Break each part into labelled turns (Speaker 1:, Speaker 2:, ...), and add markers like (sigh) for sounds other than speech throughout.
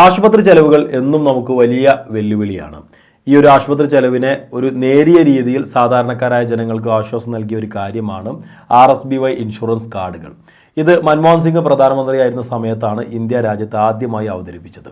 Speaker 1: ആശുപത്രി ചെലവുകൾ എന്നും നമുക്ക് വലിയ വെല്ലുവിളിയാണ്. ഈ ഒരു ആശുപത്രി ചെലവിനെ ഒരു നേരിയ രീതിയിൽ സാധാരണക്കാരായ ജനങ്ങൾക്ക് ആശ്വാസം നൽകിയ ഒരു കാര്യമാണ് R S B Y insurance കാർഡുകൾ. ഇത് മൻമോഹൻ സിംഗ് പ്രധാനമന്ത്രിയായിരുന്ന സമയത്താണ് ഇന്ത്യ രാജ്യത്ത് ആദ്യമായി അവതരിപ്പിച്ചത്.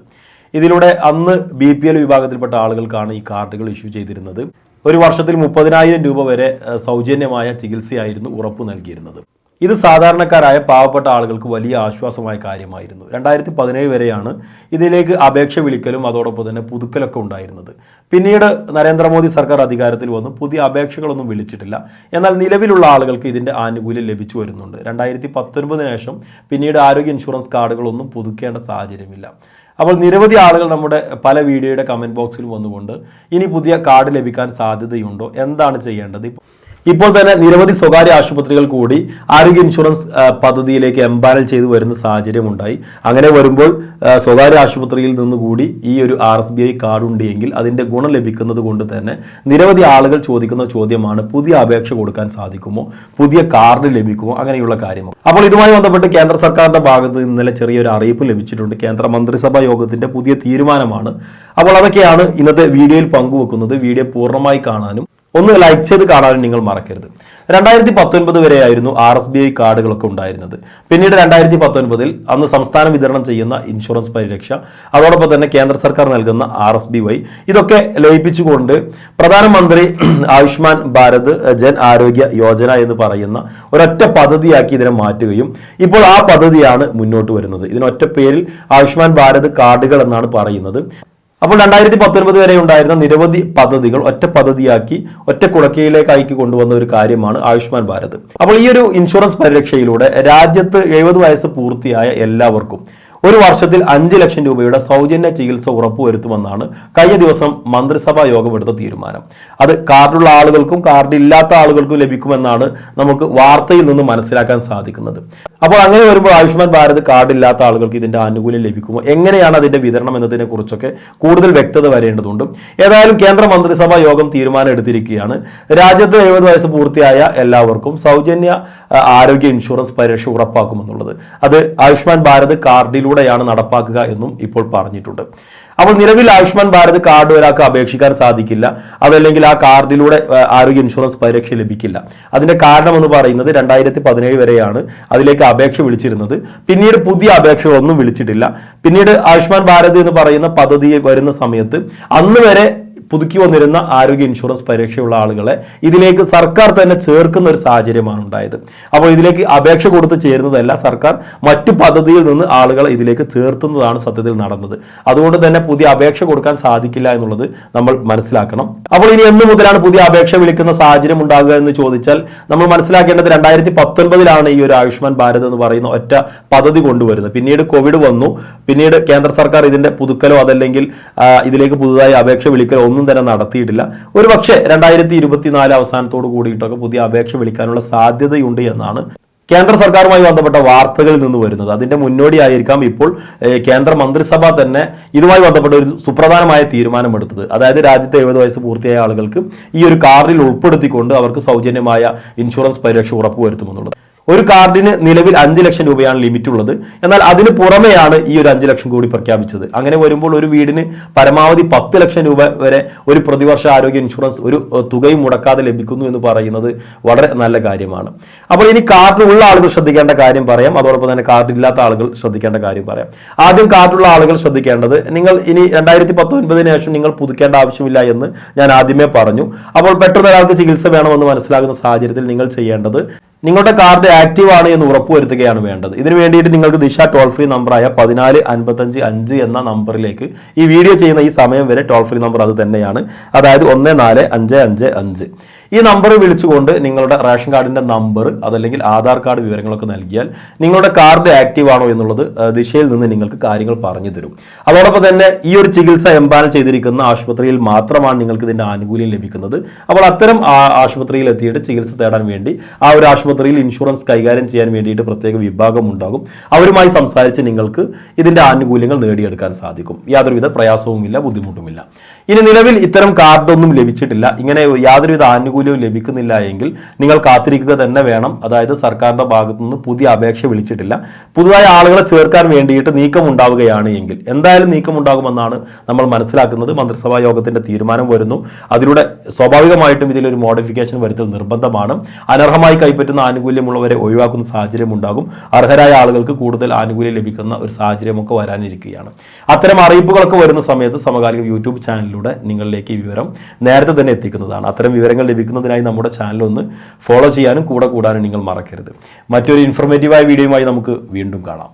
Speaker 1: ഇതിലൂടെ അന്ന് ബി പി എൽ വിഭാഗത്തിൽപ്പെട്ട ആളുകൾക്കാണ് ഈ കാർഡുകൾ ഇഷ്യൂ ചെയ്തിരുന്നത്. ഒരു വർഷത്തിൽ മുപ്പതിനായിരം രൂപ വരെ സൗജന്യമായ ചികിത്സയായിരുന്നു ഉറപ്പു നൽകിയിരുന്നത്. ഇത് സാധാരണക്കാരായ പാവപ്പെട്ട ആളുകൾക്ക് വലിയ ആശ്വാസമായ കാര്യമായിരുന്നു. രണ്ടായിരത്തി പതിനേഴ് വരെയാണ് ഇതിലേക്ക് അപേക്ഷ വിളിക്കലും അതോടൊപ്പം തന്നെ പുതുക്കലൊക്കെ ഉണ്ടായിരുന്നത്. പിന്നീട് നരേന്ദ്രമോദി സർക്കാർ അധികാരത്തിൽ വന്നു. പുതിയ അപേക്ഷകളൊന്നും വിളിച്ചിട്ടില്ല. എന്നാൽ നിലവിലുള്ള ആളുകൾക്ക് ഇതിന്റെ ആനുകൂല്യം ലഭിച്ചു വരുന്നുണ്ട്. രണ്ടായിരത്തി പത്തൊൻപതിന് ശേഷം പിന്നീട് ആരോഗ്യ ഇൻഷുറൻസ് കാർഡുകളൊന്നും പുതുക്കേണ്ട സാഹചര്യമില്ല. അപ്പോൾ നിരവധി ആളുകൾ നമ്മുടെ പല വീഡിയോയുടെ കമന്റ് ബോക്സിൽ വന്നുകൊണ്ട് ഇനി പുതിയ കാർഡ് ലഭിക്കാൻ സാധ്യതയുണ്ടോ? എന്താണ് ചെയ്യേണ്ടത്? ഇപ്പ- ഇപ്പോൾ തന്നെ നിരവധി സ്വകാര്യ ആശുപത്രികൾ കൂടി ആരോഗ്യ ഇൻഷുറൻസ് പദ്ധതിയിലേക്ക് എംപാനൽ ചെയ്തു വരുന്ന സാഹചര്യം ഉണ്ടായി അങ്ങനെ വരുമ്പോൾ സ്വകാര്യ ആശുപത്രിയിൽ നിന്നുകൂടി ഈ ഒരു R S B I card ഉണ്ടെങ്കിൽ അതിന്റെ ഗുണം ലഭിക്കുന്നത് കൊണ്ട് തന്നെ നിരവധി ആളുകൾ ചോദിക്കുന്ന ചോദ്യമാണ് പുതിയ അപേക്ഷ കൊടുക്കാൻ സാധിക്കുമോ? പുതിയ കാർഡ് ലഭിക്കുമോ? അങ്ങനെയുള്ള കാര്യമോ അപ്പോൾ ഇതുമായി ബന്ധപ്പെട്ട് കേന്ദ്ര സർക്കാരിന്റെ ഭാഗത്ത് ഇന്നലെ ചെറിയൊരു അറിയിപ്പ് ലഭിച്ചിട്ടുണ്ട്. കേന്ദ്ര മന്ത്രിസഭാ യോഗത്തിന്റെ പുതിയ തീരുമാനമാണ്. അപ്പോൾ അതൊക്കെയാണ് ഇന്നത്തെ വീഡിയോയിൽ പങ്കുവെക്കുന്നത്. വീഡിയോ പൂർണമായി കാണാനും ഒന്ന് ലൈക്ക് ചെയ്ത് കാണാനും നിങ്ങൾ മറക്കരുത്. രണ്ടായിരത്തി പത്തൊൻപത് വരെയായിരുന്നു ആർ എസ് ബി ഐ കാർഡുകളൊക്കെ ഉണ്ടായിരുന്നത്. പിന്നീട് രണ്ടായിരത്തി പത്തൊൻപതിൽ അന്ന് സംസ്ഥാനം വിതരണം ചെയ്യുന്ന ഇൻഷുറൻസ് പരിരക്ഷ അതോടൊപ്പം തന്നെ കേന്ദ്ര സർക്കാർ നൽകുന്ന ആർ എസ് ബി വൈ. ഇതൊക്കെ ലയിപ്പിച്ചുകൊണ്ട് പ്രധാനമന്ത്രി (clears throat) ആയുഷ്മാൻ ഭാരത് ജൻ ആരോഗ്യ യോജന എന്ന് പറയുന്ന ഒരൊറ്റ പദ്ധതിയാക്കി ഇതിനെ മാറ്റുകയും ഇപ്പോൾ ആ പദ്ധതിയാണ് മുന്നോട്ട് വരുന്നത്. ഇതിനൊറ്റ പേരിൽ ആയുഷ്മാൻ ഭാരത് കാർഡുകൾ എന്നാണ് പറയുന്നത്. അപ്പോൾ രണ്ടായിരത്തി പത്തൊൻപത് വരെ ഉണ്ടായിരുന്ന നിരവധി പദ്ധതികൾ ഒറ്റ പദ്ധതിയാക്കി ഒറ്റ കുടക്കയിലേക്ക് അയക്കി കൊണ്ടുവന്ന ഒരു കാര്യമാണ് ആയുഷ്മാൻ ഭാരത്. അപ്പോൾ ഈ ഒരു ഇൻഷുറൻസ് പരിരക്ഷയിലൂടെ രാജ്യത്ത് എഴുപത് വയസ്സ് പൂർത്തിയായ എല്ലാവർക്കും ഒരു വർഷത്തിൽ അഞ്ച് ലക്ഷം രൂപയുടെ സൗജന്യ ചികിത്സ ഉറപ്പുവരുത്തുമെന്നാണ് കഴിഞ്ഞ ദിവസം മന്ത്രിസഭാ യോഗം എടുത്ത തീരുമാനം. അത് കാർഡുള്ള ആളുകൾക്കും കാർഡ് ഇല്ലാത്ത ആളുകൾക്കും ലഭിക്കുമെന്നാണ് നമുക്ക് വാർത്തയിൽ നിന്ന് മനസ്സിലാക്കാൻ സാധിക്കുന്നത്. അപ്പോൾ അങ്ങനെ വരുമ്പോൾ ആയുഷ്മാൻ ഭാരത് കാർഡ് ഇല്ലാത്ത ആളുകൾക്ക് ഇതിന്റെ ആനുകൂല്യം ലഭിക്കുമോ? എങ്ങനെയാണ് അതിന്റെ വിതരണം എന്നതിനെ കുറിച്ചൊക്കെ കൂടുതൽ വ്യക്തത വരേണ്ടതുണ്ട്. ഏതായാലും കേന്ദ്ര മന്ത്രിസഭാ യോഗം തീരുമാനം എടുത്തിരിക്കുകയാണ്. രാജ്യത്ത് എഴുപത് വയസ്സ് പൂർത്തിയായ എല്ലാവർക്കും സൗജന്യ ആരോഗ്യ ഇൻഷുറൻസ് പരിരക്ഷ ഉറപ്പാക്കുമെന്നുള്ളത്. അത് ആയുഷ്മാൻ ഭാരത് കാർഡിലൂടെയാണ് നടപ്പാക്കുക എന്നും ഇപ്പോൾ പറഞ്ഞിട്ടുണ്ട്. അപ്പോൾ നിലവിൽ ആയുഷ്മാൻ ഭാരത് കാർഡ് ഒരാൾക്ക് അപേക്ഷിക്കാൻ സാധിക്കില്ല. അതല്ലെങ്കിൽ ആ കാർഡിലൂടെ ആരോഗ്യ ഇൻഷുറൻസ് പരിരക്ഷ ലഭിക്കില്ല. അതിന്റെ കാരണം എന്ന് പറയുന്നത് രണ്ടായിരത്തി പതിനേഴ് വരെയാണ് അതിലേക്ക് അപേക്ഷ വിളിച്ചിരുന്നത്. പിന്നീട് പുതിയ അപേക്ഷകളൊന്നും വിളിച്ചിട്ടില്ല. പിന്നീട് ആയുഷ്മാൻ ഭാരത് എന്ന് പറയുന്ന പദ്ധതി വരുന്ന സമയത്ത് അന്ന് വരെ പുതുക്കി വന്നിരുന്ന ആരോഗ്യ ഇൻഷുറൻസ് പരീക്ഷയുള്ള ആളുകളെ ഇതിലേക്ക് സർക്കാർ തന്നെ ചേർക്കുന്ന ഒരു സാഹചര്യമാണ് ഉണ്ടായത്. അപ്പോൾ ഇതിലേക്ക് അപേക്ഷ കൊടുത്ത് ചേരുന്നതല്ല സർക്കാർ മറ്റു പദ്ധതിയിൽ നിന്ന് ആളുകളെ ഇതിലേക്ക് ചേർത്തുന്നതാണ് സത്യത്തിൽ നടന്നത്. അതുകൊണ്ട് തന്നെ പുതിയ അപേക്ഷ കൊടുക്കാൻ സാധിക്കില്ല എന്നുള്ളത് നമ്മൾ മനസ്സിലാക്കണം. അപ്പോൾ ഇനി എന്ന് മുതലാണ് പുതിയ അപേക്ഷ വിളിക്കുന്ന സാഹചര്യം ഉണ്ടാകുക എന്ന് ചോദിച്ചാൽ നമ്മൾ മനസ്സിലാക്കേണ്ടത് രണ്ടായിരത്തി പത്തൊൻപതിലാണ് ഈ ഒരു ആയുഷ്മാൻ ഭാരത് എന്ന് പറയുന്ന ഒറ്റ പദ്ധതി കൊണ്ടുവരുന്നത്. പിന്നീട് കോവിഡ് വന്നു. പിന്നീട് കേന്ദ്ര സർക്കാർ ഇതിന്റെ പുതുക്കലോ അതല്ലെങ്കിൽ ഇതിലേക്ക് പുതുതായി അപേക്ഷ വിളിക്കലോ ഒന്നും തന്നെ നടത്തിയിട്ടില്ല. ഒരു പക്ഷേ രണ്ടായിരത്തി ഇരുപത്തിനാല് അവസാനത്തോട് കൂടിയിട്ടൊക്കെ പുതിയ അപേക്ഷ വിളിക്കാനുള്ള സാധ്യതയുണ്ട് എന്നാണ് കേന്ദ്ര സർക്കാരുമായി ബന്ധപ്പെട്ട വാർത്തകളിൽ നിന്ന് വരുന്നത്. അതിന്റെ മുന്നോടിയായിരിക്കാം ഇപ്പോൾ കേന്ദ്ര മന്ത്രിസഭ തന്നെ ഇതുമായി ബന്ധപ്പെട്ട ഒരു സുപ്രധാനമായ തീരുമാനമെടുത്തത്. അതായത് രാജ്യത്തെ എഴുപത് വയസ്സ് പൂർത്തിയായ ആളുകൾക്ക് ഈ ഒരു കാർഡിൽ ഉൾപ്പെടുത്തിക്കൊണ്ട് അവർക്ക് സൗജന്യമായ ഇൻഷുറൻസ് പരിരക്ഷ ഉറപ്പുവരുത്തുമെന്നുള്ളത്. ഒരു കാർഡിന് നിലവിൽ അഞ്ച് ലക്ഷം രൂപയാണ് ലിമിറ്റ് ഉള്ളത്. എന്നാൽ അതിന് പുറമെയാണ് ഈ ഒരു അഞ്ച് ലക്ഷം കൂടി പ്രഖ്യാപിച്ചത്. അങ്ങനെ വരുമ്പോൾ ഒരു വീടിന് പരമാവധി പത്ത് ലക്ഷം രൂപ വരെ ഒരു പ്രതിവർഷ ആരോഗ്യ ഇൻഷുറൻസ് ഒരു തുകയും മുടക്കാതെ ലഭിക്കുന്നു എന്ന് പറയുന്നത് വളരെ നല്ല കാര്യമാണ്. അപ്പോൾ ഇനി കാർഡ് ഉള്ള ആളുകൾ ശ്രദ്ധിക്കേണ്ട കാര്യം പറയാം. അതോടൊപ്പം തന്നെ കാർഡ് ഇല്ലാത്ത ആളുകൾ ശ്രദ്ധിക്കേണ്ട കാര്യം പറയാം. ആദ്യം കാർഡുള്ള ആളുകൾ ശ്രദ്ധിക്കേണ്ടത് നിങ്ങൾ ഇനി രണ്ടായിരത്തി പത്തൊൻപതിന് ശേഷം നിങ്ങൾ പുതുക്കേണ്ട ആവശ്യമില്ല എന്ന് ഞാൻ ആദ്യമേ പറഞ്ഞു. അപ്പോൾ പെട്ടെന്ന് ഒരാൾക്ക് ചികിത്സ വേണമെന്ന് മനസ്സിലാകുന്ന സാഹചര്യത്തിൽ നിങ്ങൾ ചെയ്യേണ്ടത് നിങ്ങളുടെ കാർഡ് ആക്റ്റീവ് ആണ് എന്ന് ഉറപ്പുവരുത്തുകയാണ് വേണ്ടത്. ഇതിനു വേണ്ടിയിട്ട് നിങ്ങൾക്ക് ദിശ ടോൾ ഫ്രീ നമ്പറായ പതിനാല് അൻപത്തഞ്ച് അഞ്ച് എന്ന നമ്പറിലേക്ക് ഈ വീഡിയോ ചെയ്യുന്ന ഈ സമയം വരെ ടോൾ ഫ്രീ നമ്പർ അത് തന്നെയാണ്. അതായത് ഒന്ന് നാല് അഞ്ച് അഞ്ച് അഞ്ച്. ഈ നമ്പർ വിളിച്ചുകൊണ്ട് നിങ്ങളുടെ റേഷൻ കാർഡിന്റെ നമ്പർ അതല്ലെങ്കിൽ ആധാർ കാർഡ് വിവരങ്ങളൊക്കെ നൽകിയാൽ നിങ്ങളുടെ കാർഡ് ആക്റ്റീവ് ആണോ എന്നുള്ളത് ദിശയിൽ നിന്ന് നിങ്ങൾക്ക് കാര്യങ്ങൾ പറഞ്ഞു തരും. അതോടൊപ്പം തന്നെ ഈ ഒരു ചികിത്സ എംപാനൽ ചെയ്തിരിക്കുന്ന ആശുപത്രിയിൽ മാത്രമാണ് നിങ്ങൾക്ക് ഇതിന്റെ ആനുകൂല്യം ലഭിക്കുന്നത്. അപ്പോൾ അത്തരം ആശുപത്രിയിൽ എത്തിയിട്ട് ചികിത്സ തേടാൻ വേണ്ടി ആ ഒരു ആശുപത്രിയിൽ ഇൻഷുറൻസ് കൈകാര്യം ചെയ്യാൻ വേണ്ടിയിട്ട് പ്രത്യേക വിഭാഗം ഉണ്ടാകും. അവരുമായി സംസാരിച്ച് നിങ്ങൾക്ക് ഇതിന്റെ ആനുകൂല്യങ്ങൾ നേടിയെടുക്കാൻ സാധിക്കും. യാതൊരുവിധ പ്രയാസവുമില്ല ബുദ്ധിമുട്ടുമില്ല. ഇനി നിലവിൽ ഇത്തരം കാർഡൊന്നും ലഭിച്ചിട്ടില്ല. ഇങ്ങനെ യാതൊരുവിധ ആനുകൂല്യം ആനുകൂല്യവും ലഭിക്കുന്നില്ല എങ്കിൽ നിങ്ങൾ കാത്തിരിക്കുക തന്നെ വേണം. അതായത് സർക്കാരിന്റെ ഭാഗത്തു നിന്ന് പുതിയ അപേക്ഷ വിളിച്ചിട്ടില്ല. പുതുതായ ആളുകളെ ചേർക്കാൻ വേണ്ടിയിട്ട് നീക്കം ഉണ്ടാവുകയാണ് എങ്കിൽ. എന്തായാലും നീക്കം ഉണ്ടാകുമെന്നാണ് നമ്മൾ മനസ്സിലാക്കുന്നത്. മന്ത്രിസഭാ യോഗത്തിന്റെ തീരുമാനം വരുന്നു. അതിലൂടെ സ്വാഭാവികമായിട്ടും ഇതിലൊരു മോഡിഫിക്കേഷൻ വരുത്തൽ നിർബന്ധമാണ്. അനർഹമായി കൈപ്പറ്റുന്ന ആനുകൂല്യമുള്ളവരെ ഒഴിവാക്കുന്ന സാഹചര്യം ഉണ്ടാകും. അർഹരായ ആളുകൾക്ക് കൂടുതൽ ആനുകൂല്യം ലഭിക്കുന്ന ഒരു സാഹചര്യമൊക്കെ വരാനിരിക്കുകയാണ്. അത്തരം അറിയിപ്പുകളൊക്കെ വരുന്ന സമയത്ത് സമകാലിക യൂട്യൂബ് ചാനലിലൂടെ നിങ്ങളിലേക്ക് ഈ വിവരം നേരത്തെ തന്നെ എത്തിക്കുന്നതാണ്. അത്തരം വിവരങ്ങൾ ലഭിക്കുന്നതിനായി നമ്മുടെ ചാനൽ ഒന്ന് ഫോളോ ചെയ്യാനും കൂടെ കൂടാനും നിങ്ങൾ മറക്കരുത്. മറ്റൊരു ഇൻഫോർമേറ്റീവായ വീഡിയോയുമായി നമുക്ക് വീണ്ടും കാണാം.